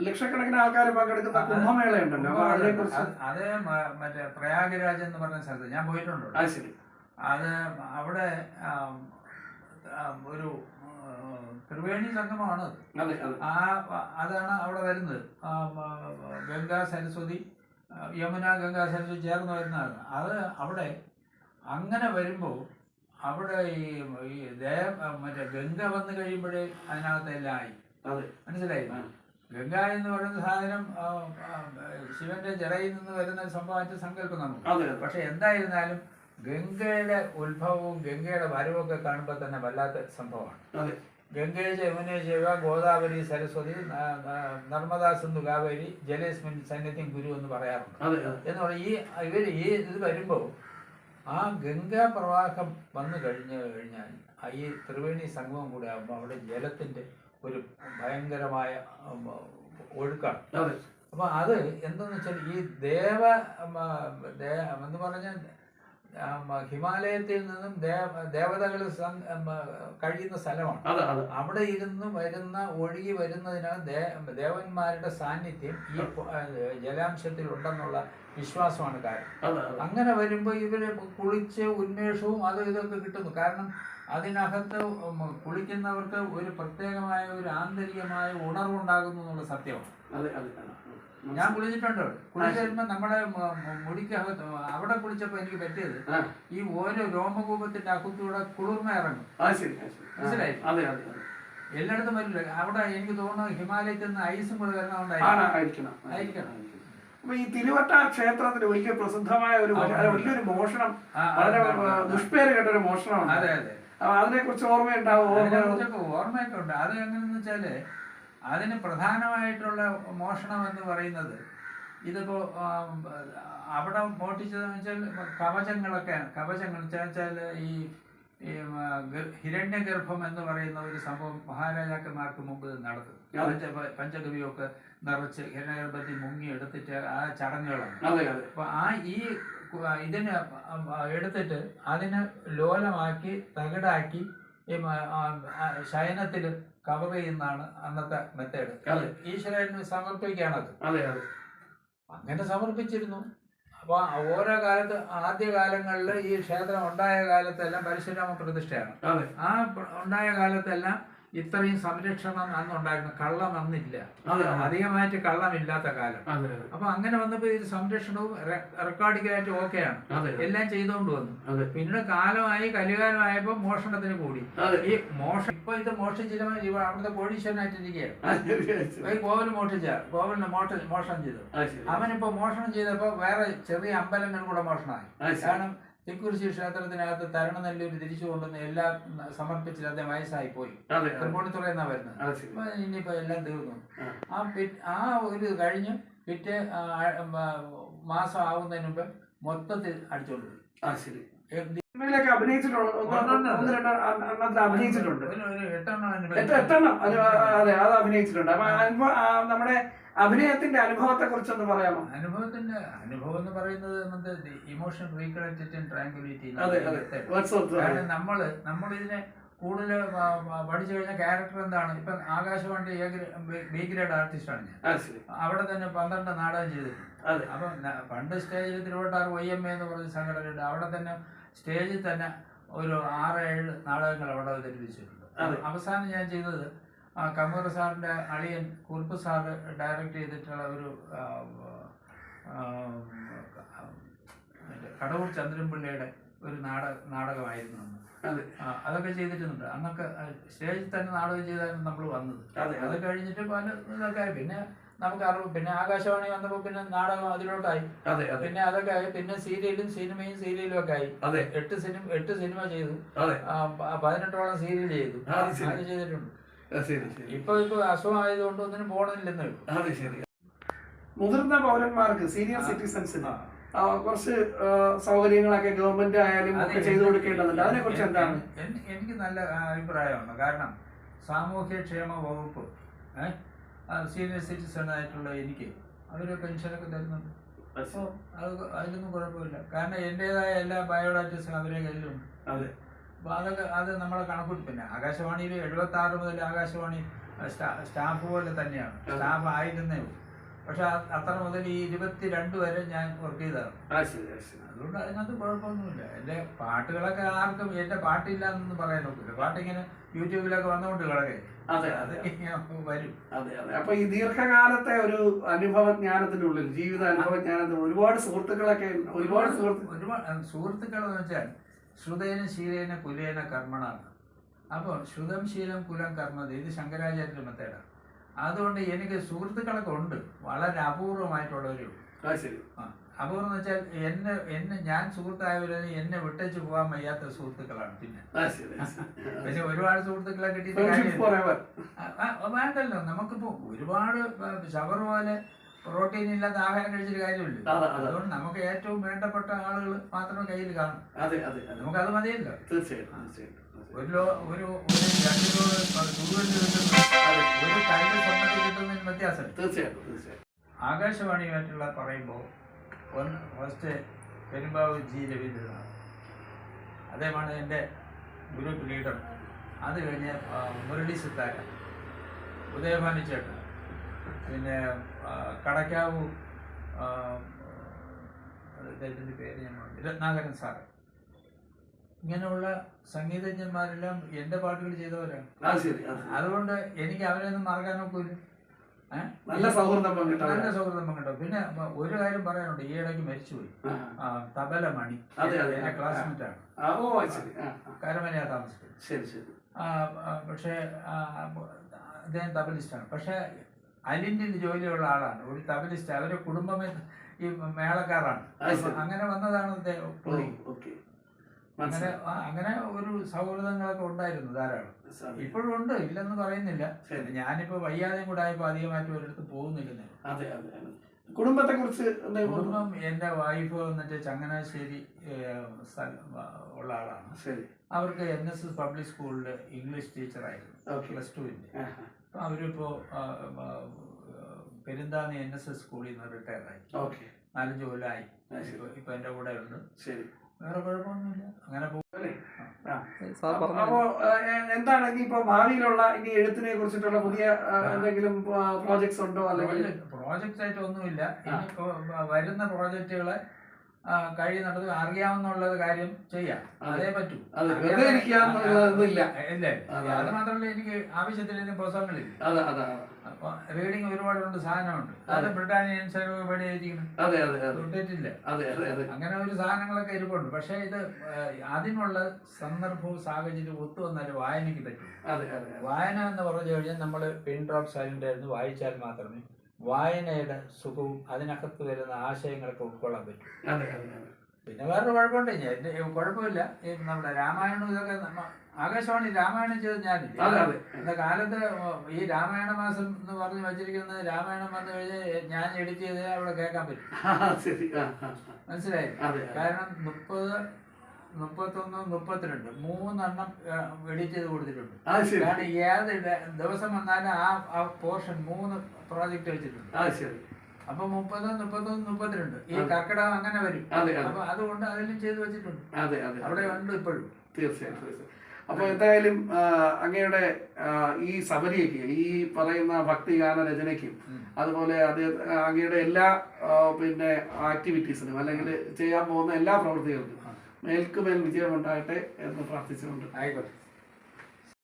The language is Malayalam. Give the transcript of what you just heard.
ലക്ഷക്കണക്കിന് ആൾക്കാർ പങ്കെടുക്കുന്ന കുംഭമേള ഉണ്ടല്ലോ അത് മറ്റേ പ്രയാഗരാജ് എന്ന് പറഞ്ഞ സ്ഥലത്ത് ഞാൻ പോയിട്ടുണ്ട്? അത് ശരി. അത് അവിടെ ഒരു ത്രിവേണി സംഗമമാണ് ആ അതാണ് അവിടെ വരുന്നത്. ഗംഗാ സരസ്വതി യമുന ഗംഗാ സരസ്വതി ചേർന്ന് വരുന്നതാണ് അത് അവിടെ അങ്ങനെ വരുമ്പോൾ അവിടെ ഈ ഈ മറ്റേ ഗംഗ വന്നു കഴിയുമ്പോഴേ അതിനകത്തെല്ലാം ആയി. അതെ. മനസ്സിലായി. ഗംഗ എന്ന് പറയുന്ന സാധനം ശിവന്റെ ജടയിൽ നിന്ന് വരുന്ന ഒരു സംഭവമായിട്ട് സങ്കല്പം നമുക്ക്. പക്ഷെ എന്തായിരുന്നാലും ഗംഗയുടെ ഉത്ഭവവും ഗംഗയുടെ വരവും ഒക്കെ കാണുമ്പോൾ തന്നെ വല്ലാത്ത സംഭവമാണ്. ഗംഗയെ ഗംഗേ യമുനേ ശിവ ഗോദാവരി സരസ്വതി നർമ്മദാ സിന്ധു കാവേരി ജലേസ്മിൻ സന്നിധ്യം ഗുരു എന്ന് പറയാറുണ്ട്. എന്ന് പറഞ്ഞാൽ ഈ ഇവർ ഈ ഇത് വരുമ്പോൾ ആ ഗംഗാ പ്രവാഹം വന്നു കഴിഞ്ഞു കഴിഞ്ഞാൽ ഈ ത്രിവേണി സംഗമം കൂടെ ആകുമ്പോൾ അവിടെ ജലത്തിന്റെ ഒരു ഭയങ്കരമായ ഒഴുക്കാണ്. അപ്പൊ അത് എന്തെന്ന് വെച്ചാൽ ഈ ദേവ എന്ന് പറഞ്ഞാൽ ഹിമാലയത്തിൽ നിന്നും ദേവ ദേവതകൾ കഴിയുന്ന സ്ഥലമാണ്. അവിടെ ഇരുന്ന് വരുന്ന ഒഴുകി വരുന്നതിനാൽ ദേവന്മാരുടെ സാന്നിധ്യം ഈ ജലാംശത്തിൽ ഉണ്ടെന്നുള്ള വിശ്വാസമാണ് കാര്യം. അങ്ങനെ വരുമ്പോൾ ഇവർ കുളിച്ച് ഉന്മേഷവും അതും ഇതൊക്കെ കിട്ടുന്നു. കാരണം അതിനകത്ത് കുളിക്കുന്നവർക്ക് ഒരു പ്രത്യേകമായ ഒരു ആന്തരികമായ ഉണർവുണ്ടാകുന്നു എന്നുള്ള സത്യമാണ്. ഞാൻ കുളിച്ചിട്ടുണ്ട്. കുളിച്ച് വരുമ്പോൾ മ- മുടിക്കകത്ത് അവിടെ കുളിച്ചപ്പോൾ എനിക്ക് പറ്റിയത് ഈ ഓരോ രോമകൂപത്തിന്റെ അകത്തൂടെ കുളിർമ ഇറങ്ങും. മനസ്സിലായി? എല്ലായിടത്തും വരില്ല. അവിടെ എനിക്ക് തോന്നുന്നു ഹിമാലയത്തിൽ നിന്ന് ഐസും കൂടെ വരുന്നതുകൊണ്ടായിരിക്കണം ആയിരിക്കണം. അപ്പൊ ഈ തിരുവട്ട ക്ഷേത്രത്തിന് വലിയ പ്രസിദ്ധമായ ഒരു വലിയൊരു മോഷണം വളരെ. ദുഷ്പേര് കേട്ട ഒരു മോഷണമാണ് അതെ അതെ. അപ്പൊ അതിനെ കുറിച്ച് ഓർമ്മയുണ്ടാവും ഓർമ്മയൊക്കെ ഉണ്ട്. അത് എങ്ങനെയെന്ന് വെച്ചാൽ അതിന് പ്രധാനമായിട്ടുള്ള മോഷണം എന്ന് പറയുന്നത് ഇതിപ്പോ അവിടെ മോഷ്ടിച്ചതെന്ന് വെച്ചാൽ കവചങ്ങളൊക്കെ കവചങ്ങൾ വെച്ചാൽ ഈ ഈ ഹിരണ്യഗർഭം എന്ന് പറയുന്ന ഒരു സംഭവം മഹാരാജാക്കന്മാർക്ക് മുമ്പ് നടക്കും പഞ്ച പഞ്ചഗവിയൊക്കെ നിറച്ച് ഹിരണ്യഗർഭത്തിൽ മുങ്ങി എടുത്തിട്ട് ആ ചടങ്ങുകളാണ്. അപ്പൊ ആ ഈ ഇതിന് എടുത്തിട്ട് അതിന് ലോലമാക്കി തകിടാക്കി ശയനത്തിൽ കവർ ചെയ്യുന്നതാണ് അന്നത്തെ മെത്തേഡ്. ഈശ്വരന് സമർപ്പിക്കുകയാണത് അങ്ങനെ സമർപ്പിച്ചിരുന്നു. അപ്പൊ ഓരോ കാലത്ത് ആദ്യ കാലങ്ങളിൽ ഈ ക്ഷേത്രം ഉണ്ടായ കാലത്തെല്ലാം പരശുരാമ പ്രതിഷ്ഠയാണ്. അതെ. ആ ഉണ്ടായ കാലത്തെല്ലാം ഇത്രയും സംരക്ഷണം അന്നുണ്ടായിരുന്നു. കള്ളം അന്നില്ല അധികമായിട്ട് കള്ളമില്ലാത്ത കാലം. അപ്പൊ അങ്ങനെ വന്നപ്പോ ഇത് സംരക്ഷണവും റെക്കോർഡിംഗ് ആയിട്ട് ഓക്കെയാണ്. എല്ലാം ചെയ്തുകൊണ്ട് വന്നു. പിന്നീട് കാലമായി കലികാലമായപ്പോ മോഷണത്തിന് കൂടി. ഈ മോഷണം ഇപ്പൊ ഇത് മോഷ്ടിച്ചില്ല ഇവ അവിടുത്തെ കോടീശ്വരനായിട്ടിരിക്കുകയാണ് കോവൽ മോഷിച്ച കോവലിന് മോഷ മോഷണം ചെയ്തു. അവനിപ്പോ മോഷണം ചെയ്തപ്പോ വേറെ ചെറിയ അമ്പലങ്ങൾ കൂടെ മോഷണമായി. കാരണം തിക്കുറിശി ക്ഷേത്രത്തിനകത്ത് തരണനെല്ലൂർ തിരിച്ചു കൊണ്ടുവന്ന് എല്ലാം സമർപ്പിച്ചിട്ട് അദ്ദേഹം വയസ്സായി പോയി തൃപ്പൂണിത്തുറയെന്നാ വരുന്നത്. ഇനിയിപ്പോ എല്ലാം തീർന്നു. ആ. ആ ഒരു കഴിഞ്ഞ് പിറ്റേ മാസം ആവുന്നതിന് മുമ്പ് മൊത്തത്തിൽ അടിച്ചോണ്ട് ആ ശരി. സിനിമയിലൊക്കെ അഭിനയിച്ചിട്ടുണ്ട് ഒന്ന് ഉണ്ട്. ഒന്ന് രണ്ട് എണ്ണത്തിൽ അഭിനയിച്ചിട്ടുണ്ട്. എട്ടെണ്ണം അത് അതെ അപ്പൊ നമ്മുടെ അഭിനയത്തിന്റെ അനുഭവത്തെ കുറിച്ചൊന്ന് പറയാമോ? അനുഭവത്തിന്റെ അനുഭവം എന്ന് പറയുന്നത് ഇമോഷൻ റീകണക്റ്റഡ് ട്രാങ്കുലിറ്റി കാരണം നമ്മൾ നമ്മളിതിനെ കൂടുതൽ പഠിച്ചു കഴിഞ്ഞ ക്യാരക്ടർ എന്താണ്? ഇപ്പൊ ആകാശവാണി ബി ഗ്രേഡ് ആർട്ടിസ്റ്റാണ് ഞാൻ. അവിടെ തന്നെ പന്ത്രണ്ട് നാടകം ചെയ്തിട്ടുണ്ട്. അതെ. അപ്പൊ പണ്ട് സ്റ്റേജിൽ തിരുവട്ടാർ വൈ എം എന്ന് പറഞ്ഞ സംഘടനയുണ്ട് അവിടെ തന്നെ സ്റ്റേജിൽ തന്നെ ഒരു ആറ് ഏഴ് നാടകങ്ങൾ അവിടെ അവതരിപ്പിച്ചിട്ടുണ്ട്. അവസാനം ഞാൻ ചെയ്തത് കമ്മൂർ കമൂർ സാറിന്റെ അളിയൻ കുറുപ്പ് സാറ് ഡയറക്റ്റ് ചെയ്തിട്ടുള്ള ഒരു കടവൂർ ചന്ദ്രൻപിള്ളയുടെ ഒരു നാടക നാടകമായിരുന്നു അന്ന്. അതെ. അതൊക്കെ ചെയ്തിട്ടുണ്ട്. അന്നൊക്കെ സ്റ്റേജിൽ തന്നെ നാടകം ചെയ്തായിരുന്നു നമ്മൾ വന്നത്. അതെ അത്. കഴിഞ്ഞിട്ട് പല ഇതൊക്കെ പിന്നെ നമുക്ക് അറിവ് പിന്നെ ആകാശവാണി വന്നപ്പോൾ പിന്നെ നാടകം അതിലോട്ടായി. അതെ പിന്നെ അതൊക്കെ ആയി. പിന്നെ സീരിയലും സിനിമയും സീരിയലും ഒക്കെ ആയി. അതെ. എട്ട് സിനിമ എട്ട് സിനിമ ചെയ്തു. അതെ. പതിനെട്ടോളം സീരിയൽ ചെയ്തു. അത് ചെയ്തിട്ടുണ്ട്. ഇപ്പൊ ഇപ്പൊ അസുഖമായതുകൊണ്ട് ഒന്നിനും ശരി. മുതിർന്ന പൗരന്മാർക്ക് സീനിയർ സിറ്റിസൺസിന്. കുറച്ച് സൗകര്യങ്ങളൊക്കെ ഗവൺമെന്റ് ആയാലും ഒക്കെ ചെയ്തു കൊടുക്കേണ്ടതുണ്ട്. അതിനെ കുറിച്ച് എന്താണ്? എനിക്ക് നല്ല അഭിപ്രായമാണ്. കാരണം സാമൂഹ്യക്ഷേമ വകുപ്പ് സീനിയർ സിറ്റിസൺ ആയിട്ടുള്ള എനിക്ക് അവർ പെൻഷനൊക്കെ തരുന്നുണ്ട്. അപ്പോൾ അത് അതിലൊന്നും കുഴപ്പമില്ല. കാരണം എന്റെതായ എല്ലാ ബയോഡാറ്റസും അവരെ കയ്യിലുണ്ട്. അതെ. അപ്പോൾ അതൊക്കെ അത് നമ്മളെ കണക്കൂട്ടി പിന്നെ ആകാശവാണിയിൽ എഴുപത്തി ആറ് മുതൽ ആകാശവാണി സ്റ്റാ- സ്റ്റാഫ് പോലെ തന്നെയാണ്. സ്റ്റാഫ് ആയിരുന്നേ ഉള്ളൂ. പക്ഷെ അത്ര മുതൽ ഈ ഇരുപത്തിരണ്ട് വരെ ഞാൻ വർക്ക് ചെയ്തതാണ്. അതുകൊണ്ട് അതിനകത്ത് കുഴപ്പമൊന്നുമില്ല. എന്റെ പാട്ടുകളൊക്കെ ആർക്കും എന്റെ പാട്ടില്ല എന്നൊന്നും പറയാൻ നോക്കില്ല പാട്ടിങ്ങനെ യൂട്യൂബിലൊക്കെ വന്നുകൊണ്ട് കിടക്കെ. അതെ അതെ വരും. അതെ അതെ. അപ്പൊ ഈ ദീർഘകാലത്തെ ഒരു അനുഭവജ്ഞാനത്തിന്റെ ഉള്ളിൽ ജീവിത അനുഭവജ്ഞാനത്തിന് ഒരുപാട് സുഹൃത്തുക്കളൊക്കെ ഒരുപാട് ഒരുപാട് സുഹൃത്തുക്കൾ എന്ന് വെച്ചാൽ ശ്രുതേന ശീലേന കുലേന കർമ്മണാണ് അപ്പോൾ ശ്രുതം ശീലം കുലം കർമ്മത ഇത് ശങ്കരാചാര്യ മെത്തേഡാണ് അതുകൊണ്ട് എനിക്ക് സുഹൃത്തുക്കളൊക്കെ ഉണ്ട്. വളരെ അപൂർവമായിട്ടുള്ളവരേ അപൂർവം എന്ന് വെച്ചാൽ എന്നെ എന്നെ ഞാൻ സുഹൃത്തായവരെ എന്നെ വിട്ടേച്ച് പോകാൻ വയ്യാത്ത സുഹൃത്തുക്കളാണ് പിന്നെ. പക്ഷെ ഒരുപാട് സുഹൃത്തുക്കളെ കിട്ടിയിട്ട് ആ, വേണ്ടല്ലോ. നമുക്കിപ്പോ ഒരുപാട് ഷവർ പോലെ പ്രോട്ടീൻ ഇല്ലാത്ത ആഹാരം കഴിച്ചിട്ട് കാര്യമില്ല അതെ, അതെ. അതുകൊണ്ട് നമുക്ക് ഏറ്റവും വേണ്ടപ്പെട്ട ആളുകൾ മാത്രമേ കയ്യിൽ കാണും. അതെ അതെ മതിയല്ലോ. തീർച്ചയായിട്ടും ഒരു ലോ ഒരു ഒരു രണ്ട് കിലോ ചൂടുവെള്ളി കിട്ടുന്ന ഒരു കിട്ടുന്നതിന് വ്യത്യാസമുണ്ട് തീർച്ചയായിട്ടും തീർച്ചയായിട്ടും. ആകാശവാണിയുമായിട്ടുള്ള പറയുമ്പോൾ ഒന്ന് ഫസ്റ്റ് പെരുമ്പാവൂർ ജി രവീന്ദ്രനാഥ്. അദ്ദേഹമാണ് എന്റെ ഗ്രൂപ്പ് ലീഡർ. അത് കഴിഞ്ഞ് മുരളി സിത്താര ഉദയഭാനു ചേട്ടൻ. പിന്നെ കടക്കാവ് അദ്ദേഹത്തിന്റെ പേര് ഞാൻ പറഞ്ഞു രത്നാകരൻ സാറ് ഇങ്ങനെയുള്ള സംഗീതജ്ഞന്മാരെല്ലാം എന്റെ പാട്ടുകൾ ചെയ്തവരാണ്. അതുകൊണ്ട് എനിക്ക് അവരെയൊന്നും മറക്കാൻ നോക്കൂല? നല്ല സൗഹൃദം നല്ല. സൗഹൃദം പങ്കിട്ടോ പിന്നെ ഒരു കാര്യം പറയാനുണ്ട്. ഈ ഇടയ്ക്ക് മരിച്ചുപോയി. തബല മണി. എന്റെ ക്ലാസ്മേറ്റ് ആണ്. കരമനയാ താമസിക്കുന്നത്. പക്ഷേ അദ്ദേഹം തബലിസ്റ്റാണ്. പക്ഷേ അലിന്റെ ജോലിയുള്ള ആളാണ്. ഒരു തബലിസ്റ്റ്. അവരുടെ കുടുംബമേ ഈ മേളക്കാരാണ്. അങ്ങനെ വന്നതാണ് പുള്ളി. അങ്ങനെ അങ്ങനെ ഒരു സൗഹൃദങ്ങളൊക്കെ ഉണ്ടായിരുന്നു ധാരാളം. ഇപ്പോഴും ഉണ്ട്. ഇല്ലെന്ന് പറയുന്നില്ല. ഞാനിപ്പോ വയ്യാതെയും കൂടെ ആയപ്പോ അധികമായിട്ട് ഒരിടത്ത് പോകുന്നില്ലെന്നേ കുടുംബത്തെ കുറിച്ച് കുടുംബം എന്റെ വൈഫ് വന്നിട്ട് ചങ്ങനാശ്ശേരി ഉള്ള ആളാണ്. അവർക്ക് എൻ എസ് എസ് പബ്ലിക് സ്കൂളിൽ ഇംഗ്ലീഷ് ടീച്ചറായിരുന്നു. പ്ലസ് അപ്പോൾ അവരിപ്പോൾ പെരുന്താന്ന് എൻ എസ് എസ് സ്കൂളിൽ നിന്ന് റിട്ടയർ ആയി. ഓക്കെ. നാലഞ്ച് കൊല്ലമായി ഇപ്പൊ എന്റെ കൂടെ ഉണ്ട് ശരി. വേറെ കുഴപ്പമൊന്നുമില്ല. അങ്ങനെ അപ്പോ എന്താണ് ഇനിയിപ്പോ ഭാവിയിലുള്ള ഇനി എഴുത്തിനെ കുറിച്ചിട്ടുള്ള പുതിയ എന്തെങ്കിലും പ്രോജക്ട്സ് ഉണ്ടോ? അല്ലെങ്കിൽ പ്രോജക്റ്റ് ആയിട്ട് ഒന്നുമില്ല. ഇനിയിപ്പോ വരുന്ന പ്രോജക്റ്റുകളെ കഴിയുന്നിടത്ത് അറിയാവുന്നുള്ളത് കാര്യം ചെയ്യാം. അതേ. പറ്റൂ. ഇല്ല അതെ, മാത്രമല്ല എനിക്ക് ആവശ്യത്തിന് പുസ്തകങ്ങളില്ല. അപ്പൊ റീഡിങ് ഒരുപാടുണ്ട് സാധനമുണ്ട്. അത്. ബ്രിട്ടാനിയൻ അതെ അതെ അങ്ങനെ ഒരു സാധനങ്ങളൊക്കെ ഇരിപ്പുണ്ട്. പക്ഷെ ഇത് അതിനുള്ള സന്ദർഭവും സാഹചര്യവും ഒത്തു വന്നാലേ വായനയ്ക്ക് പറ്റും. വായന എന്ന് പറഞ്ഞു കഴിഞ്ഞാൽ നമ്മൾ പിൻ ഡ്രോപ്പ് സൈലന്റ് ആയിരുന്നു വായിച്ചാൽ മാത്രമേ വായനയുടെ സുഖവും അതിനകത്ത് വരുന്ന ആശയങ്ങളൊക്കെ ഉൾക്കൊള്ളാൻ പറ്റൂ. പിന്നെ വേറൊരു കുഴപ്പമുണ്ട് എന്റെ കുഴപ്പമില്ല. ഈ നമ്മുടെ രാമായണം ഇതൊക്കെ നമ്മ ആകാശവാണി രാമായണം ചെയ്ത് ഞാനില്ല? ഇന്ന കാലത്ത് ഈ രാമായണ മാസം എന്ന് പറഞ്ഞു വെച്ചിരിക്കുന്നത് രാമായണം വന്നു കഴിഞ്ഞാൽ ഞാൻ എഡിറ്റ് ചെയ്ത് അവിടെ കേൾക്കാൻ പറ്റും. മനസ്സിലായി കാരണം മുപ്പത് മുപ്പത്തൊന്ന് മുപ്പത്തിരണ്ട്. മൂന്നെണ്ണം എഡിറ്റ് ചെയ്ത് കൊടുത്തിട്ടുണ്ട്. കാരണം ഏത് ദിവസം വന്നാലും ആ ആ പോർഷൻ മൂന്ന് പ്രോജക്റ്റ് വെച്ചിട്ടുണ്ട്. ആ ശരി. അപ്പൊ മുപ്പത് മുപ്പത്തൊന്ന് മുപ്പത്തിരണ്ട്. ഈ. കർക്കിടകം അങ്ങനെ വരും. അപ്പൊ അതുകൊണ്ട് അതിലും ചെയ്ത് വെച്ചിട്ടുണ്ട്. അതെ അതെ അവിടെ ഉണ്ട് ഇപ്പോഴും. തീർച്ചയായിട്ടും തീർച്ചയായും. അപ്പൊ എന്തായാലും അങ്ങയുടെ ഈ സബരിക്ക് ഈ പറയുന്ന ഭക്തിഗാന രചനയ്ക്കും അതുപോലെ അത് അങ്ങയുടെ എല്ലാ പിന്നെ ആക്ടിവിറ്റീസിനും അല്ലെങ്കിൽ ചെയ്യാൻ പോകുന്ന എല്ലാ പ്രവൃത്തികൾക്കും മേൽക്കുമേൽ വിജയം ഉണ്ടാകട്ടെ എന്ന് പ്രാർത്ഥിച്ചുകൊണ്ട് ആയിക്കോട്ടെ.